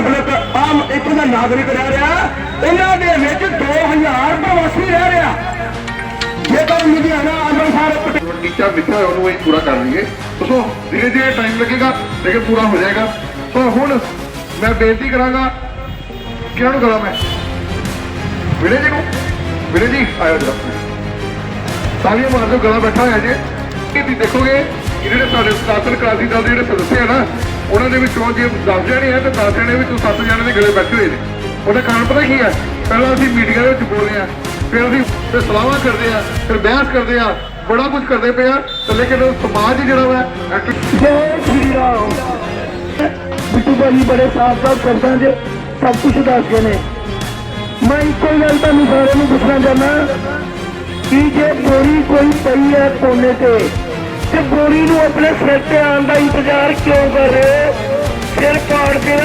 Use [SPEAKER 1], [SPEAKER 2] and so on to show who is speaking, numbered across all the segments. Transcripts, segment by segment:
[SPEAKER 1] Public ਆਮ ਇੱਥੋਂ ਦਾ ਨਾਗਰਿਕ ਰਹਿ ਰਿਹਾ। ਇਹਨਾਂ ਦੇ ਵਿੱਚ 2000 ਪ੍ਰਵਾਸੀ ਰਹਿ ਰਿਹਾ। ਜੇਕਰ ਲੁਧਿਆਣਾ, ਅੰਮ੍ਰਿਤਸਰ
[SPEAKER 2] ਟੀਚਾ ਮਿੱਥਾ ਹੈ, ਉਹਨੂੰ ਅਸੀਂ ਪੂਰਾ ਕਰ ਲਈਏ। ਸੋ ਧੀਰੇ ਧੀਰੇ ਟਾਈਮ ਲੱਗੇਗਾ, ਲੇਕਿਨ ਪੂਰਾ ਹੋ ਜਾਏਗਾ। ਸੋ ਹੁਣ ਮੈਂ ਬੇਨਤੀ ਕਰਾਂਗਾ, ਕਿਹਨਾਂ ਨੂੰ ਕਰਾਂ ਮੈਂ? ਵਿੜੇ ਜੀ ਨੂੰ? ਵਿੜੇ ਜੀ, ਆਇਓ ਜਰਾ। ਤਾਲੀਆਂ ਮਾਰ ਦਿਓ ਗਲਾ ਬੈਠਾ ਹੋਇਆ ਜੇ। ਇਹ ਵੀ ਦੇਖੋਗੇ, ਜਿਹੜੇ ਸਾਡੇ ਸਨਾਤਨ ਕ੍ਰਾਂਤੀ ਦਲ ਦੇ ਜਿਹੜੇ ਸਦੱਸਿਆ ਨਾ ਉਹਨਾਂ ਦੇ ਵਿੱਚੋਂ ਜੇ 10 ਜਣੇ ਹੈ ਤੇ 10 ਜਣੇ ਵਿੱਚੋਂ 7 ਜਣੇ ਦੇ ਗਲੇ ਬੈਠੇ ਹੋਏ ਨੇ। ਉਹਦਾ ਕਾਰਨ ਪਤਾ ਕੀ ਹੈ ਪਹਿਲਾਂ ਅਸੀਂ ਮੀਡੀਆ ਵਿੱਚ ਬੋਲਦੇ ਆ, ਫਿਰ ਅਸੀਂ ਫਿਰ ਸਲਾਹਾਂ ਕਰਦੇ ਆ, ਫਿਰ ਬਹਿਸ ਕਰਦੇ ਆ, ਬੜਾ ਕੁਝ ਕਰਦੇ ਪਏ ਆ, ਤੇ ਲੇਕਿਨ ਸਮਾਜ ਜਿਹੜਾ ਵਾ
[SPEAKER 1] ਜੈ ਸ਼੍ਰੀ ਰਾਮ। ਬਿੱਟੂ ਭਾਜੀ ਬੜੇ ਸਾਫ਼ ਸਾਫ਼ ਕਰਦਾ ਜੇ ਸਭ ਕੁਝ ਦੱਸਦੇ ਨੇ। ਮੈਂ ਇੱਕੋ ਹੀ ਗੱਲ ਤੁਹਾਨੂੰ ਸਾਰਿਆਂ ਨੂੰ ਪੁੱਛਣਾ ਚਾਹੁੰਦਾ, ਕਿ ਜੇ ਬੋਰੀ ਕੋਈ ਪਈ ਹੈ ਕੋਨੇ ਤੇ ਤੇ ਬੋਰੀ ਨੂੰ ਆਪਣੇ ਸਿਰ ਤੇ ਆਉਣ ਦਾ ਇੰਤਜ਼ਾਰ ਕਿਉਂ ਕਰ ਰਹੇ ਹੋ? ਸਿਰ ਪਾੜ ਕੇ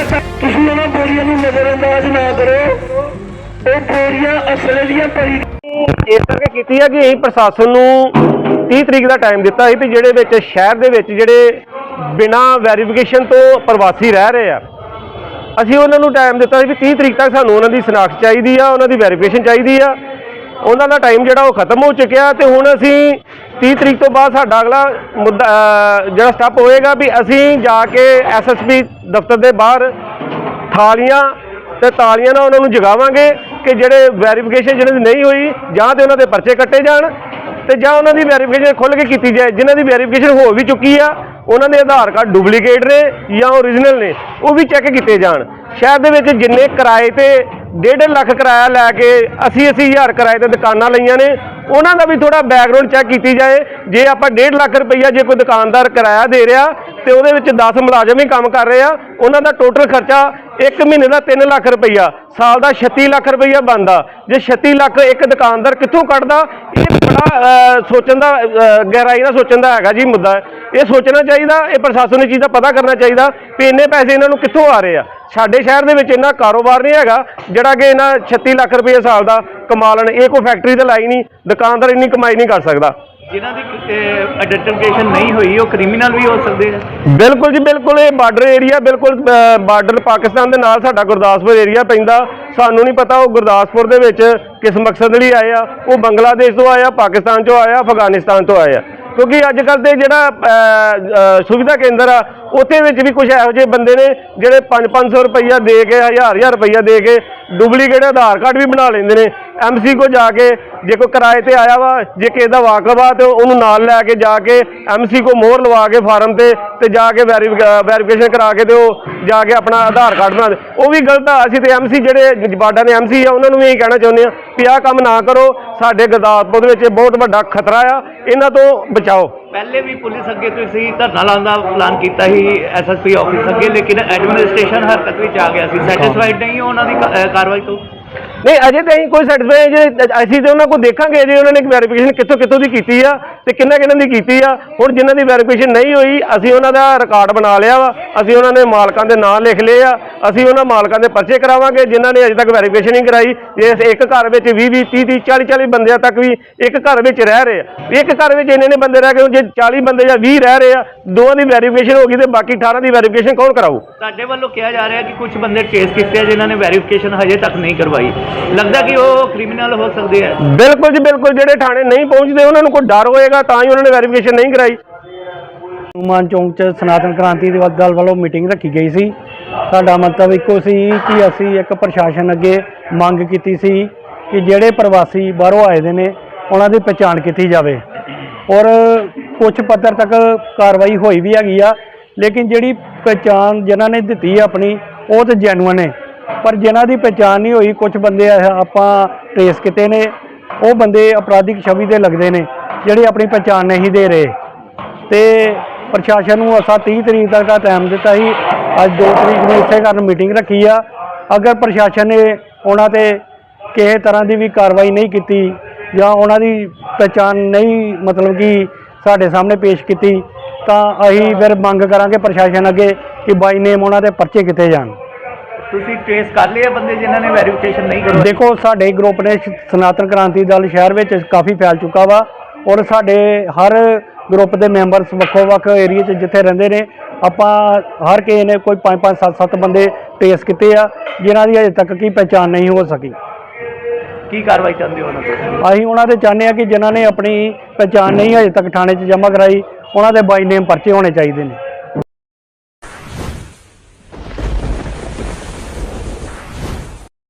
[SPEAKER 1] ਤੁਸੀਂ ਉਹਨਾਂ ਬੋਰੀਆਂ ਨੂੰ ਨਜ਼ਰਅੰਦਾਜ਼ ਨਾ ਕਰੋ। ਉਹ ਬੋਰੀਆਂ ਅਸਲੇ ਦੀਆਂ ਪਈ
[SPEAKER 3] ਇਸ ਕਰਕੇ ਕੀਤੀ ਹੈ ਕਿ ਅਸੀਂ ਪ੍ਰਸ਼ਾਸਨ ਨੂੰ 30 ਤਰੀਕ ਦਾ ਟਾਈਮ ਦਿੱਤਾ ਸੀ ਵੀ ਜਿਹੜੇ ਵਿੱਚ ਸ਼ਹਿਰ ਦੇ ਵਿੱਚ ਜਿਹੜੇ ਬਿਨਾ ਵੈਰੀਫਿਕੇਸ਼ਨ ਤੋਂ ਪ੍ਰਵਾਸੀ ਰਹਿ ਰਹੇ ਆ, ਅਸੀਂ ਉਹਨਾਂ ਨੂੰ ਟਾਈਮ ਦਿੱਤਾ ਸੀ ਵੀ 30 ਤਰੀਕ ਤੱਕ ਸਾਨੂੰ ਉਹਨਾਂ ਦੀ ਸ਼ਨਾਖਤ ਚਾਹੀਦੀ ਆ, ਉਹਨਾਂ ਦੀ ਵੈਰੀਫਿਕੇਸ਼ਨ ਚਾਹੀਦੀ ਆ। ਉਹਨਾਂ ਦਾ ਟਾਈਮ ਜਿਹੜਾ ਉਹ ਖਤਮ ਹੋ ਚੁੱਕਿਆ ਤੇ ਹੁਣ ਅਸੀਂ 30 ਤਰੀਕ ਤੋਂ ਬਾਅਦ ਸਾਡਾ ਅਗਲਾ ਮੁੱਦਾ ਜਿਹੜਾ ਸਟੈਪ ਹੋਏਗਾ ਵੀ ਅਸੀਂ ਜਾ ਕੇ ਐਸਐਸਪੀ ਦਫ਼ਤਰ ਦੇ ਬਾਹਰ ਥਾਲੀਆਂ ਤੇ ਤਾਲੀਆਂ ਨਾਲ ਉਹਨਾਂ ਨੂੰ ਜਗਾਵਾਂਗੇ ਕਿ ਜਿਹੜੇ ਵੈਰੀਫਿਕੇਸ਼ਨ ਜਿਹਨਾਂ ਦੀ ਨਹੀਂ ਹੋਈ, ਜਾਂ ਤੇ ਉਹਨਾਂ ਦੇ ਪਰਚੇ ਕੱਟੇ ਜਾਣ ਤੇ ਜਾਂ ਉਹਨਾਂ ਦੀ ਵੈਰੀਫਿਕੇਸ਼ਨ ਖੁੱਲ੍ਹ ਕੇ ਕੀਤੀ ਜਾਏ। ਜਿਨ੍ਹਾਂ ਦੀ ਵੈਰੀਫਿਕੇਸ਼ਨ ਹੋ ਵੀ ਚੁੱਕੀ ਆ, ਉਹਨਾਂ ਦੇ ਆਧਾਰ ਕਾਰਡ ਡੁਪਲੀਕੇਟ ਨੇ ਜਾਂ ਓਰੀਜਨਲ ਨੇ, ਉਹ ਵੀ ਚੈੱਕ ਕੀਤੇ ਜਾਣ। ਸ਼ਹਿਰ ਦੇ ਵਿੱਚ ਜਿੰਨੇ ਕਿਰਾਏ ਤੇ 1.5 ਲੱਖ ਕਿਰਾਇਆ ਲੈ ਕੇ 80 ਅੱਸੀ ਹਜ਼ਾਰ ਕਿਰਾਏ ਤੇ ਦੁਕਾਨਾਂ ਲਈਆਂ ਨੇ ਉਹਨਾਂ ਦਾ ਵੀ ਥੋੜਾ ਬੈਕਗ੍ਰਾਉਂਡ ਚੈੱਕ ਕੀਤੀ ਜਾਏ। ਜੇ ਆਪਾਂ 1.5 ਲੱਖ ਰੁਪਈਆ ਜੇ ਕੋਈ ਦੁਕਾਨਦਾਰ ਕਿਰਾਇਆ ਦੇ ਰਿਹਾ ਤੇ ਉਹਦੇ ਵਿੱਚ 10 ਮੁਲਾਜ਼ਮ ਹੀ ਕੰਮ ਕਰ ਰਹੇ ਆ, ਉਹਨਾਂ ਦਾ ਟੋਟਲ ਖਰਚਾ ਇੱਕ ਮਹੀਨੇ ਦਾ 3 ਲੱਖ ਰੁਪਈਆ। ਸਾਲ ਦਾ 36 ਲੱਖ ਰੁਪਈਆ ਬਣਦਾ। ਜੇ 36 ਲੱਖ ਇੱਕ ਦੁਕਾਨਦਾਰ ਕਿੱਥੋਂ ਕੱਢਦਾ? ਇਹ ਬੜਾ ਸੋਚਣ ਦਾ ਗਹਿਰਾਈ ਨਾਲ ਸੋਚਣ ਦਾ ਹੈਗਾ ਜੀ ਮੁੱਦਾ। ਇਹ ਸੋਚਣਾ ਚਾਹੀਦਾ ਇਹ ਪ੍ਰਸ਼ਾਸਨ ਨੂੰ ਚੀਜ਼ ਦਾ ਪਤਾ ਕਰਨਾ ਚਾਹੀਦਾ ਵੀ ਇੰਨੇ ਪੈਸੇ ਇਹਨਾਂ ਨੂੰ ਕਿੱਥੋਂ ਆ ਰਹੇ ਆ। ਸਾਡੇ ਸ਼ਹਿਰ ਦੇ ਵਿੱਚ ਇੰਨਾ ਕਾਰੋਬਾਰ ਨਹੀਂ ਹੈਗਾ ਜਿਹੜਾ ਕਿ ਇਹਨਾਂ 36 ਲੱਖ ਰੁਪਏ ਸਾਲ ਦਾ ਕਮਾ ਲੈਣ ਇਹ ਕੋਈ ਫੈਕਟਰੀ ਤੇ ਲਾਈ ਨਹੀਂ ਦੁਕਾਨਦਾਰ ਇੰਨੀ ਕਮਾਈ ਨਹੀਂ ਕਰ ਸਕਦਾ।
[SPEAKER 4] ਜਿਨ੍ਹਾਂ ਦੀ ਆਈਡੈਂਟੀਫਿਕੇਸ਼ਨ ਨਹੀਂ ਹੋਈ ਉਹ ਕ੍ਰਿਮੀਨਲ ਵੀ ਹੋ ਸਕਦੇ ਆ।
[SPEAKER 3] ਬਿਲਕੁਲ ਜੀ ਬਿਲਕੁਲ ਇਹ ਬਾਰਡਰ ਏਰੀਆ ਬਿਲਕੁਲ ਬਾਰਡਰ ਪਾਕਿਸਤਾਨ ਦੇ ਨਾਲ ਸਾਡਾ ਗੁਰਦਾਸਪੁਰ ਏਰੀਆ ਪੈਂਦਾ। ਸਾਨੂੰ ਨਹੀਂ ਪਤਾ ਉਹ ਗੁਰਦਾਸਪੁਰ ਦੇ ਵਿੱਚ ਕਿਸ ਮਕਸਦ ਲਈ ਆਏ ਆ। ਉਹ ਬੰਗਲਾਦੇਸ਼ ਤੋਂ ਆਇਆ ਪਾਕਿਸਤਾਨ ਤੋਂ ਆਇਆ ਅਫਗਾਨਿਸਤਾਨ ਤੋਂ ਆਇਆ ਕਿਉਂਕਿ ਅੱਜ ਕੱਲ ਦੇ ਜਿਹੜਾ ਸੁਵਿਧਾ ਕੇਂਦਰ ਆ, ਉੱਥੇ ਵਿੱਚ ਵੀ ਕੁਝ ਇਹੋ ਜਿਹੇ ਬੰਦੇ ਨੇ ਜਿਹੜੇ 5-500 ਰੁਪਈਆ ਦੇ ਕੇ 1000-1000 ਰੁਪਈਆ ਦੇ ਕੇ ਡੁਪਲੀਕੇਟ ਆਧਾਰ ਕਾਰਡ ਵੀ ਬਣਾ ਲੈਂਦੇ ਨੇ। ਐਮਸੀ ਕੋ ਜਾ ਕੇ ਜੇ ਕੋਈ ਕਿਰਾਏ ਤੇ ਆਇਆ ਵਾ, ਜੇ ਕਿਸੇ ਦਾ ਵਾਕਫ ਆ ਤੇ ਉਹਨੂੰ ਨਾਲ ਲੈ ਕੇ ਜਾ ਕੇ ਐਮਸੀ ਕੋ ਮੋਹਰ ਲਵਾ ਕੇ ਫਾਰਮ ਤੇ ਤੇ ਜਾ ਕੇ ਵੈਰੀਫਿਕੇਸ਼ਨ ਕਰਾ ਕੇ ਤੇ ਉਹ ਜਾ ਕੇ ਆਪਣਾ ਆਧਾਰ ਕਾਰਡ ਬਣਾ ਦੇ। ਉਹ ਵੀ ਗਲਤ ਆ, ਅਸੀਂ ਤੇ ਐਮਸੀ ਜਿਹੜੇ ਬਾਡਾ ਦੇ ਐਮਸੀ ਆ, ਉਹਨਾਂ ਨੂੰ ਵੀ ਇਹੀ ਕਹਿਣਾ ਚਾਹੁੰਦੇ ਆ ਵੀ ਆਹ ਕੰਮ ਨਾ ਕਰੋ, ਸਾਡੇ ਗੁਰਦਾਸਪੁਰ ਦੇ ਵਿੱਚ ਇਹ ਬਹੁਤ ਵੱਡਾ ਖਤਰਾ ਆ, ਇਹਨਾਂ ਤੋਂ ਬਚਾਓ।
[SPEAKER 4] ਪਹਿਲੇ ਵੀ ਪੁਲਿਸ ਅੱਗੇ ਤੁਸੀਂ ਧਰਨਾ ਲਾਉਣ ਦਾ ਪਲਾਨ ਕੀਤਾ ਸੀ ਐਸਐਸਪੀ ਆਫਿਸ ਅੱਗੇ ਲੇਕਿਨ ਐਡਮਿਨਿਸਟ੍ਰੇਸ਼ਨ ਹਰਕਤ ਵਿੱਚ ਆ ਗਿਆ ਸੀ। ਸੈਟੀਸਫਾਈਡ ਨਹੀਂ ਹੋ ਉਹਨਾਂ ਦੀ ਕ- ਅਹ ਕਾਰਵਾਈ ਤੋਂ।
[SPEAKER 3] ਨਹੀਂ, ਅਜੇ ਤਾਂ ਅਸੀਂ ਕੋਈ ਸੈਟੀਸਫਾਈ ਜੇ ਅਸੀਂ ਤੇ ਉਹਨਾਂ ਕੋਲ ਦੇਖਾਂਗੇ ਜੇ ਉਹਨਾਂ ਨੇ ਵੈਰੀਫਿਕੇਸ਼ਨ ਕਿੱਥੋਂ ਕਿੱਥੋਂ ਦੀ ਕੀਤੀ ਆ ਤੇ ਕਿੰਨਾ ਕਿੰਨਾ ਦੀ ਕੀਤੀ ਆ। ਹੁਣ ਜਿਨ੍ਹਾਂ ਦੀ ਵੈਰੀਫਿਕੇਸ਼ਨ ਨਹੀਂ ਹੋਈ, ਅਸੀਂ ਉਹਨਾਂ ਦਾ ਰਿਕਾਰਡ ਬਣਾ ਲਿਆ ਵਾ। ਅਸੀਂ ਉਹਨਾਂ ਦੇ ਮਾਲਕਾਂ ਦੇ ਨਾਂ ਲਿਖ ਲਏ ਆ। ਅਸੀਂ ਉਹਨਾਂ ਮਾਲਕਾਂ ਦੇ ਪਰਚੇ ਕਰਾਵਾਂਗੇ, ਜਿਨ੍ਹਾਂ ਨੇ ਅਜੇ ਤੱਕ ਵੈਰੀਫਿਕੇਸ਼ਨ ਨਹੀਂ ਕਰਾਈ। ਜੇ ਇਸ ਇੱਕ ਘਰ ਵਿੱਚ 20 20 30 30 40 40 ਬੰਦਿਆਂ ਤੱਕ ਵੀ ਇੱਕ ਘਰ ਵਿੱਚ ਰਹਿ ਰਹੇ ਆ। ਇੱਕ ਘਰ ਵਿੱਚ ਇੰਨੇ ਨੇ ਬੰਦੇ ਰਹਿ ਗਏ ਜੇ 40 ਬੰਦੇ ਜਾਂ 20 ਰਹਿ ਰਹੇ ਆ, ਦੋਵਾਂ ਦੀ ਵੈਰੀਫਿਕੇਸ਼ਨ ਹੋ ਗਈ ਤੇ ਬਾਕੀ 18 ਦੀ ਵੈਰੀਫਿਕੇਸ਼ਨ ਕੌਣ ਕਰਾਊ?
[SPEAKER 4] ਤੁਹਾਡੇ ਵੱਲੋਂ ਕਿਹਾ ਜਾ ਰਿਹਾ ਕਿ ਕੁਝ ਬੰਦੇ ਕੇਸ ਕੀਤੇ ਆ ਜਿਨ੍ਹਾਂ ਨੇ ਵੈਰੀਫਿਕੇਸ਼ਨ ਹਜੇ ਤੱਕ ਨਹੀਂ ਕਰਵਾਈ। ਲੱਗਦਾ ਕਿ ਉਹ ਕ੍ਰਿਮੀਨਲ ਹੋ ਸਕਦੇ ਆ।
[SPEAKER 3] ਬਿਲਕੁਲ ਜੀ ਬਿਲਕੁਲ। ਜਿਹੜੇ ਥਾਣੇ ਨਹੀਂ ਪਹੁੰਚਦੇ ਉਹਨਾਂ ਨੂੰ ਕੋਈ ਡਰ ਹੋਏਗਾ ਤਾਂ ਹੀ ਉਹਨਾਂ ਨੇ ਵੈਰੀਫਿਕੇਸ਼ਨ ਨਹੀਂ ਕਰਾਈ।
[SPEAKER 5] ਹਨੂੰਮਾਨ ਚੌਂਕ 'ਚ ਸਨਾਤਨ ਕ੍ਰਾਂਤੀ ਦੇ ਦਲ ਵੱਲੋਂ ਮੀਟਿੰਗ ਰੱਖੀ ਗਈ ਸੀ। ਸਾਡਾ ਮਤਲਬ ਇੱਕੋ ਸੀ ਕਿ ਅਸੀਂ ਇੱਕ ਪ੍ਰਸ਼ਾਸਨ ਅੱਗੇ ਮੰਗ ਕੀਤੀ ਸੀ ਕਿ ਜਿਹੜੇ ਪ੍ਰਵਾਸੀ ਬਾਹਰੋਂ ਆਏ ਦੇ ਨੇ ਉਹਨਾਂ ਦੀ ਪਛਾਣ ਕੀਤੀ ਜਾਵੇ। ਔਰ ਕੁਝ ਪੱਧਰ ਤੱਕ ਕਾਰਵਾਈ ਹੋਈ ਵੀ ਹੈਗੀ ਆ ਲੇਕਿਨ ਜਿਹੜੀ ਪਛਾਣ ਜਿਨ੍ਹਾਂ ਨੇ ਦਿੱਤੀ ਆ ਆਪਣੀ ਉਹ ਤੇ ਜੈਨੂਅਨ ਨੇ। ਪਰ ਜਿਨ੍ਹਾਂ ਦੀ ਪਛਾਣ ਨਹੀਂ ਹੋਈ ਕੁਝ ਬੰਦੇ ਆਪਾਂ ਟ੍ਰੇਸ ਕੀਤੇ ਨੇ। ਉਹ ਬੰਦੇ ਅਪਰਾਧਿਕ ਛਵੀ ਦੇ ਲੱਗਦੇ ਨੇ, ਜਿਹੜੇ ਆਪਣੀ ਪਛਾਣ ਨਹੀਂ ਦੇ ਰਹੇ। ਤੇ ਪ੍ਰਸ਼ਾਸਨ ਨੂੰ ਅਸਾਂ 30 ਤਰੀਕ ਤੱਕ ਦਾ ਟਾਈਮ ਦਿੱਤਾ ਸੀ। ਅੱਜ 2 ਤਰੀਕ ਨੂੰ ਇਸੇ ਕਾਰਨ ਮੀਟਿੰਗ ਰੱਖੀ ਆ। ਅਗਰ ਪ੍ਰਸ਼ਾਸਨ ਨੇ ਉਹਨਾਂ ਤੇ ਕਿਸੇ ਤਰ੍ਹਾਂ ਦੀ ਵੀ ਕਾਰਵਾਈ ਨਹੀਂ ਕੀਤੀ, ਜਾਂ ਉਹਨਾਂ ਦੀ ਪਛਾਣ ਨਹੀਂ, ਮਤਲਬ ਕਿ ਸਾਡੇ ਸਾਹਮਣੇ ਪੇਸ਼ ਕੀਤੀ, ਤਾਂ ਅਸੀਂ ਫਿਰ ਮੰਗ ਕਰਾਂਗੇ ਪ੍ਰਸ਼ਾਸਨ ਅੱਗੇ ਕਿ ਬਾਈ ਨੇਮ ਉਹਨਾਂ ਦੇ ਪਰਚੇ ਕੀਤੇ ਜਾਣ।
[SPEAKER 4] ਤੁਸੀਂ ਟ੍ਰੇਸ ਕਰ ਲਏ ਆ ਬੰਦੇ ਜਿਨ੍ਹਾਂ ਨੇ ਵੈਰੀਫਿਕੇਸ਼ਨ ਨਹੀਂ ਕਰਵਾਈ?
[SPEAKER 5] ਦੇਖੋ ਸਾਡੇ ਗਰੁੱਪ ਨੇ ਸ਼- ਸਨਾਤਨ ਕ੍ਰਾਂਤੀ ਦਲ ਸ਼ਹਿਰ ਵਿੱਚ ਕਾਫੀ ਫੈਲ ਚੁੱਕਾ ਵਾ ਔਰ ਸਾਡੇ ਹਰ ਗਰੁੱਪ ਦੇ ਮੈਂਬਰਸ ਵੱਖੋ ਵੱਖ ਏਰੀਆ 'ਚ ਜਿੱਥੇ ਰਹਿੰਦੇ ਨੇ ਆਪਾਂ ਹਰ ਕਿਸੇ ਨੇ ਕੋਈ 5 5 7 7 ਬੰਦੇ ਟੇਸ ਕੀਤੇ ਆ ਜਿਨ੍ਹਾਂ ਦੀ ਅਜੇ ਤੱਕ ਕੀ ਪਹਿਚਾਣ ਨਹੀਂ ਹੋ ਸਕੀ।
[SPEAKER 4] ਕੀ ਕਾਰਵਾਈ ਚਾਹੁੰਦੇ ਹੋ ਉਹਨਾਂ ਤੋਂ?
[SPEAKER 5] ਅਸੀਂ ਉਹਨਾਂ ਦੇ ਚਾਹੁੰਦੇ ਆ ਕਿ ਜਿਨ੍ਹਾਂ ਨੇ ਆਪਣੀ ਪਹਿਚਾਣ ਨਹੀਂ ਅਜੇ ਤੱਕ ਥਾਣੇ 'ਚ ਜਮ੍ਹਾਂ ਕਰਾਈ ਉਹਨਾਂ ਦੇ ਬਾਈ ਨੇਮ ਪਰਚੇ ਹੋਣੇ ਚਾਹੀਦੇ ਨੇ।